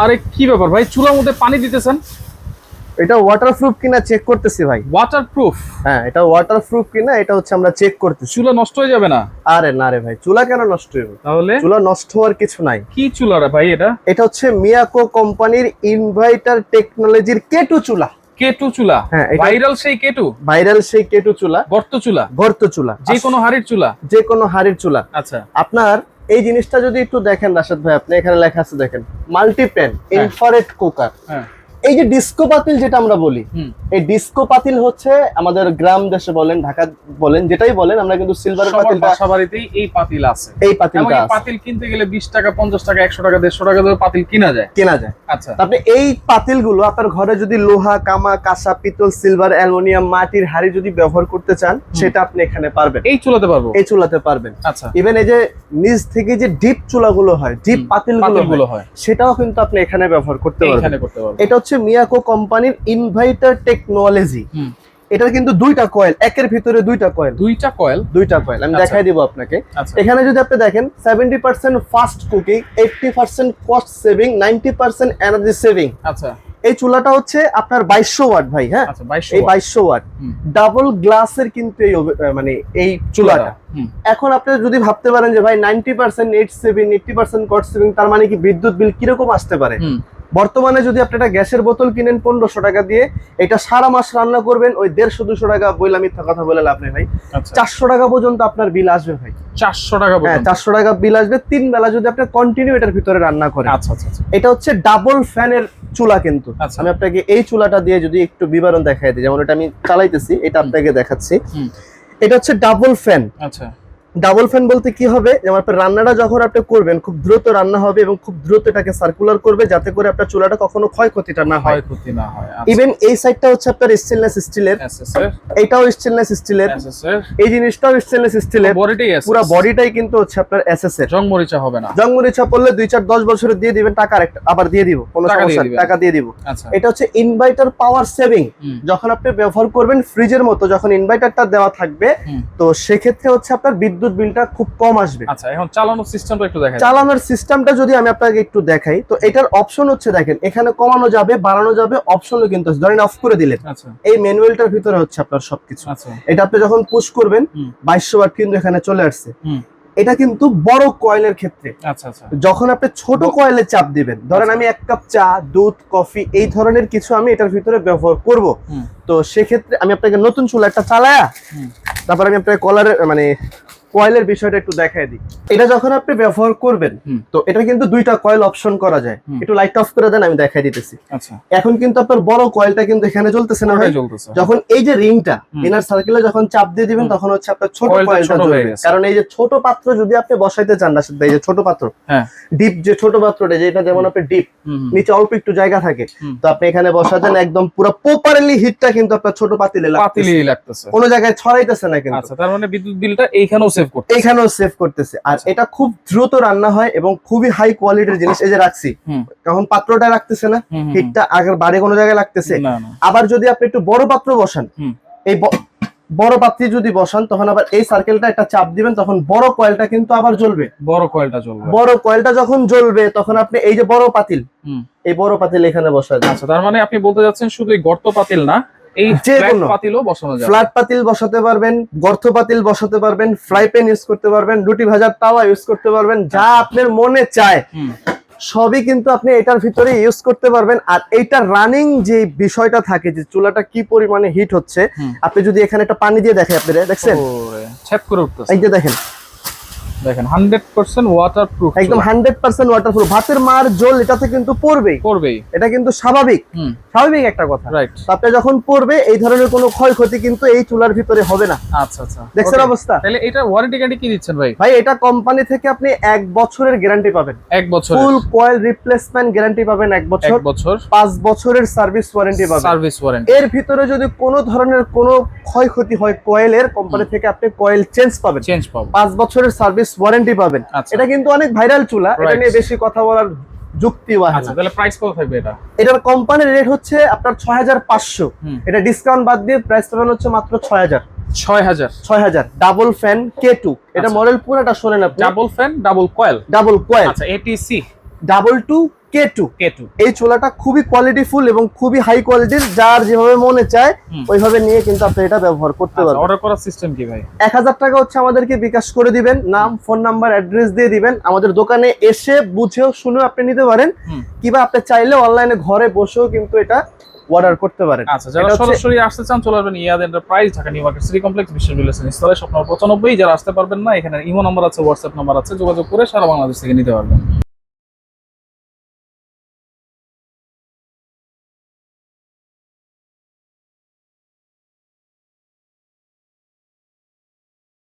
আরে কি ব্যাপার ভাই? চুলার মধ্যে পানি দিতেছেন? এটা ওয়াটারপ্রুফ কিনা চেক করতেছি ভাই। ওয়াটারপ্রুফ হ্যাঁ এটা ওয়াটারপ্রুফ কিনা এটা হচ্ছে আমরা চেক করতেছি। চুলা নষ্ট হয়ে যাবে না? আরে না রে ভাই চুলা কেন নষ্ট হবে তাহলে? চুলা নষ্ট হওয়ার কিছু নাই। কি চুলা রে ভাই এটা? এটা হচ্ছে মিয়াকো কোম্পানির ইনভার্টার টেকনোলজির কেটু চুলা। কেটু চুলা? হ্যাঁ, ভাইরাল সেই কেটু ভাইরাল সেই কেটু চুলা। গর্ত চুলা? গর্ত চুলা। যে কোনো হাড়ির চুলা? যে কোনো হাড়ির চুলা। আচ্ছা। আপনার এই জিনিসটা যদি একটু দেখেন রাশেদ ভাই আপনি এখানে লেখা আছে দেখেন মাল্টিপ্যান ইনফারেট কুকার হ্যাঁ। এই যে ডিস্কো পাতিল যেটা আমরা বলি এই ডিস্কো পাতিল হচ্ছে আমাদের গ্রাম দেশে বলেন ঢাকা বলেন যেটাই বলেন আমরা কিন্তু সিলভারের সবার পাতিলটা বাসা বাড়িতেই এই পাতিল আছে। এই পাতিলটা এমনকি আছে, পাতিল কিনতে গেলে বিশ টাকা পঞ্চাশ টাকা একশো টাকা দেড়শো টাকা দিয়ে পাতিল কিনা যায়। কেনা যায়। আচ্ছা। আপনি এই পাতিলগুলো আপনার ঘরে যদি লোহা কামা কাঁসা পিতল সিলভার অ্যালুমিনিয়াম মাটির হাড়ি যদি ব্যবহার করতে চান সেটা আপনি এখানে পারবেন। এই চুলাতে পারব? এই চুলাতে পারবেন। আচ্ছা। ইভেন এই যে নিচ থেকে যে ডিপ চুলাগুলো হয় ডিপ পাতিলগুলো পাতিলগুলো হয়। সেটাও কিন্তু আপনি এখানে ব্যবহার করতে পারবেন। এটা হচ্ছে মিয়াকো কোম্পানির ইনভাইটার টেকনোলজি। এটার কিন্তু দুইটা কয়েল একের ভিতরে দুইটা কয়েল দুইটা কয়েল দুইটা কয়েল আমি আচ্ছা। দেখাই দিব আপনাকে। আচ্ছা। এখানে যদি আপনি দেখেন seventy percent fast cooking eighty percent cost saving ninety percent energy saving আচ্ছা। এই চুলাটা হচ্ছে আপনার বাইশশো ওয়াট ভাই হ্যাঁ? আচ্ছা এই বাইশশো ওয়াট। ডাবল গ্লাসের কিন্তু এই মানে এই চুলাটা। এখন আপনি যদি ভাবতে পারেন যে ভাই ninety percent eight saving eighty percent cost saving তার মানে কি বিদ্যুৎ বিল কীরকম আসতে পারে? বর্তমানে যদি আপনি একটা গ্যাসের বোতল কিনেন পনেরোশো টাকা দিয়ে এটা সারা মাস রান্না করবেন ওই দেড়শো দুশো টাকা বইলা মিথ্যা কথা বলে লাভ নেই ভাই। আচ্ছা। চারশো টাকা পর্যন্ত আপনার বিল আসবে ভাই। চারশো টাকা হ্যাঁ চারশো টাকা বিল আসবে তিন বেলা যদি আপনি কন্টিনিউ এটার ভিতরে রান্না করেন। আচ্ছা আচ্ছা আচ্ছা। এটা হচ্ছে ডাবল ফ্যানের চুলা কিন্তু। আচ্ছা। আমি আপনাকে এই চুলাটা দিয়ে যদি একটু বিবরণ দেখাই দিই যেমন এটা আমি চালাইতেছি এটা আপনাকে দেখাচ্ছি। এটা হচ্ছে ডাবল ফ্যান আচ্ছা। ডাবল ফ্যান বলতে কি হবে? যেমন আপনার রান্নাটা যখন আপনি করবেন খুব দ্রুত রান্না হবে এবং খুব দ্রুত এটাকে সার্কুলার করবে যাতে করে আপনার চুলাটা কখনো ক্ষয়ক্ষতিটা না হয়। ক্ষয়ক্ষতি না হয় ইভেন এই সাইডটা হচ্ছে আপনার স্টেনলেস স্টিলের এইটাও স্টেনলেস স্টিলের এই জিনিসটাও স্টেনলেস স্টিলের পুরো বডিটাই কিন্তু হচ্ছে আপনার এসএস এর জং মরিচা হবে না। জঙ্গমরিচা পড়লে দুই চার দশ বছরে দিয়ে দিবেন টাকা আরেকটা আবার দিয়ে দিব কোনো সমস্যা টাকা দিয়ে দিব। আচ্ছা। এটা হচ্ছে ইনভার্টার পাওয়ার সেভিং যখন আপনি ব্যবহার করবেন ফ্রিজের মতো যখন ইনভার্টারটা দেওয়া থাকবে। তো সেক্ষেত্রে হচ্ছে আপনার বিদ্যুৎ বিলটা খুব কম আসবে। আচ্ছা এখন চালানোর সিস্টেমটা একটু দেখা চালানোর সিস্টেমটা যদি আমি আপনাকে একটু দেখাই তো এটার অপশন হচ্ছে দেখেন এখানে কমানো যাবে বাড়ানো যাবে অপশনও কিন্তু। ধরেন অফ করে দিলেন। আচ্ছা। এই ম্যানুয়ালটার ভিতরে হচ্ছে আপনার সবকিছু। আচ্ছা। এটা আপনি যখন পুশ করবেন। বাইশশো ওয়াট কিন্তু এখানে চলে আসছে। এটা কিন্তু বড় কয়েলের ক্ষেত্রে। আচ্ছা যখন আপনি ছোট কয়েলে চাপ দিবেন ধরেন। আমি এক কাপ চা দুধ কফি এই ধরনের কিছু আমি এটার ভিতরে ব্যবহার করব। তো সেক্ষেত্রে আমি আপনাকে নতুন চুলা একটা চালায়া তারপর আমি আপনাকে কলারের মানে কয়েলের বিষয়টা একটু দেখাই দিই। এটা যখন আপনি ব্যবহার করবেন তো এটা কিন্তু দুইটা কয়েল অপশন করা যায়। একটু লাইট অফ করে দেন আমি দেখাই দিতেছি। আচ্ছা। এখন কিন্তু আপনার বড় কয়েলটা কিন্তু এখানে জ্বলতেছে না ভাই? যখন এই যে রিংটা ইনার সার্কেলে যখন চাপ দিয়ে দিবেন তখন হচ্ছে আপনার ছোট কয়েলটা হয়ে জ্বলবে। কারণ এই যে ছোট পাত্র যদি আপনি বসাইতে চান না এই যে ছোট পাত্র হ্যাঁ। ডিপ যে ছোট পাত্রটা যেটা যেমন আপনি ডিপ। নিচে অল্প একটু জায়গা থাকে তো আপনি এখানে বসাতেন একদম পুরো প্রপারলি হিটটা কিন্তু আপনার ছোট পাতিলি লাগতেছে। কোনো জায়গায় ছড়াইতেছে না কিন্তু। আচ্ছা তার মানে বিদ্যুৎ বিলটা এইখানেও সেভ করতে এইখানেও সেভ করতেছে। আর আচ্ছা। এটা খুব দ্রুত রান্না হয় এবং খুবই হাই কোয়ালিটির জিনিস। এই যে রাখছি। তখন পাত্রটা রাখতেছে না। হিটটা আগের বাড়ি কোনো জায়গায় লাগতেছে আবার যদি আপনি একটু বড় পাত্র বসান এই বড় পাত্রে যদি বসান তখন আবার এই সার্কেলটা একটা চাপ দিবেন তখন বড় কয়েলটা কিন্তু আবার জ্বলবে। বড় কয়েলটা চলবে বড় কয়েলটা যখন জ্বলবে তখন আপনি এই যে বড় পাতিল এই বড় পাতিল এখানে বসাবেন আচ্ছা তার মানে আপনি বলতে যাচ্ছেন শুধু এই গর্ত পাতিল না এই যে কোনো। পাতিলও বসানো যাবে। ফ্ল্যাট পাতিল বসাতে পারবেন গর্ত পাতিল বসাতে পারবেন ফ্রাই প্যান ইউজ করতে পারবেন রুটি ভাজার তাওয়া ইউজ করতে পারবেন যা আপনার মনে চায়। সবই কিন্তু আপনি এটার ভিতরে ইউজ করতে পারবেন। আর এইটার রানিং যে বিষয়টা থাকে যে চুলাটা কি পরিমাণে হিট হচ্ছে আপনি যদি এখানে একটা পানি দিয়ে দেখেন আপনি দেখছেন? এই যে দেখেন দেখেন হান্ড্রেড পার্সেন্ট ওয়াটার একদম হান্ড্রেড পার্সেন্ট ওয়াটারপ্রুফ ভাতের মার জল এটাতে কিন্তু পড়বেই। করবেই এটা কিন্তু স্বাভাবিক। স্বাভাবিক একটা কথা। রাইট তো যখন পড়বে এই ধরনের কোনো ক্ষয়ক্ষতি কিন্তু এই চুলার ভিতরে হবে না। আচ্ছা আচ্ছা। দেখছেন অবস্থা? তাহলে এটা ওয়ারেন্টি গ্যারান্টি কি দিচ্ছেন ভাই? ভাই এটা কোম্পানি থেকে আপনি এক বছরের গ্যারান্টি পাবেন। এক বছর ফুল কয়েল রিপ্লেসমেন্ট গ্যারান্টি পাবেন এক এক বছর। বছর পাঁচ বছরের সার্ভিস ওয়ারেন্টি পাবেন। সার্ভিস ওয়ারেন্টি এর ভিতরে যদি কোনো ধরনের কোনো ক্ষয়ক্ষতি হয় কয়েলের কোম্পানি থেকে আপনি কয়েল চেঞ্জ পাবেন। চেঞ্জ পাবো পাঁচ বছরের সার্ভিস ওয়ারেন্টি পাবেন। আচ্ছা। এটা কিন্তু অনেক ভাইরাল চুলা এটা নিয়ে বেশি কথা বলার যুক্তি আচ্ছা তাহলে প্রাইস কত থাকবে এটা? এটার কোম্পানির রেট হচ্ছে আপনার ছয় হাজার পাঁচশো। হুম। এটা ডিসকাউন্ট বাদ দিয়ে প্রাইস পাবেন হচ্ছে মাত্র ছয় হাজার। ছয় হাজার? ডাবল ফ্যান কে টু এটা আচ্ছা। মডেল পুরোটা শোনেন আপনি। Double fan double coil double coil আচ্ছা ATC double two K two K two এই চোলাটা খুবই কোয়ালিটিফুল এবং খুবই হাই কোয়ালিটির যার যেভাবে মনে চায় ওইভাবে নিয়ে কিন্তু আপনি এটা ব্যবহার করতে পারবেন। অর্ডার করার সিস্টেম কি ভাই? এক হাজার টাকা হচ্ছে আমাদেরকে বিকাশ করে দিবেন নাম ফোন নাম্বার অ্যাড্রেস দিয়ে দিবেন। আমাদের দোকানে এসে বুঝেও শুনেও আপনি নিতে পারেন। কিংবা আপনি চাইলে অনলাইনে ঘরে বসেও কিন্তু এটা অর্ডার করতে পারেন। আচ্ছা যারা সরাসরি আসতে চান চলে আসবেন Yaad enterprise Dhaka new market city complex বিশ্বের রিলেশন স্থলে স্বপ্ন পঁচানব্বই। যারা আসতে পারবেন না এখানে ইমো নাম্বার আছে হোয়াটসঅ্যাপ নাম্বার আছে যোগাযোগ করে সারা বাংলাদেশ থেকে নিতে পারবেন।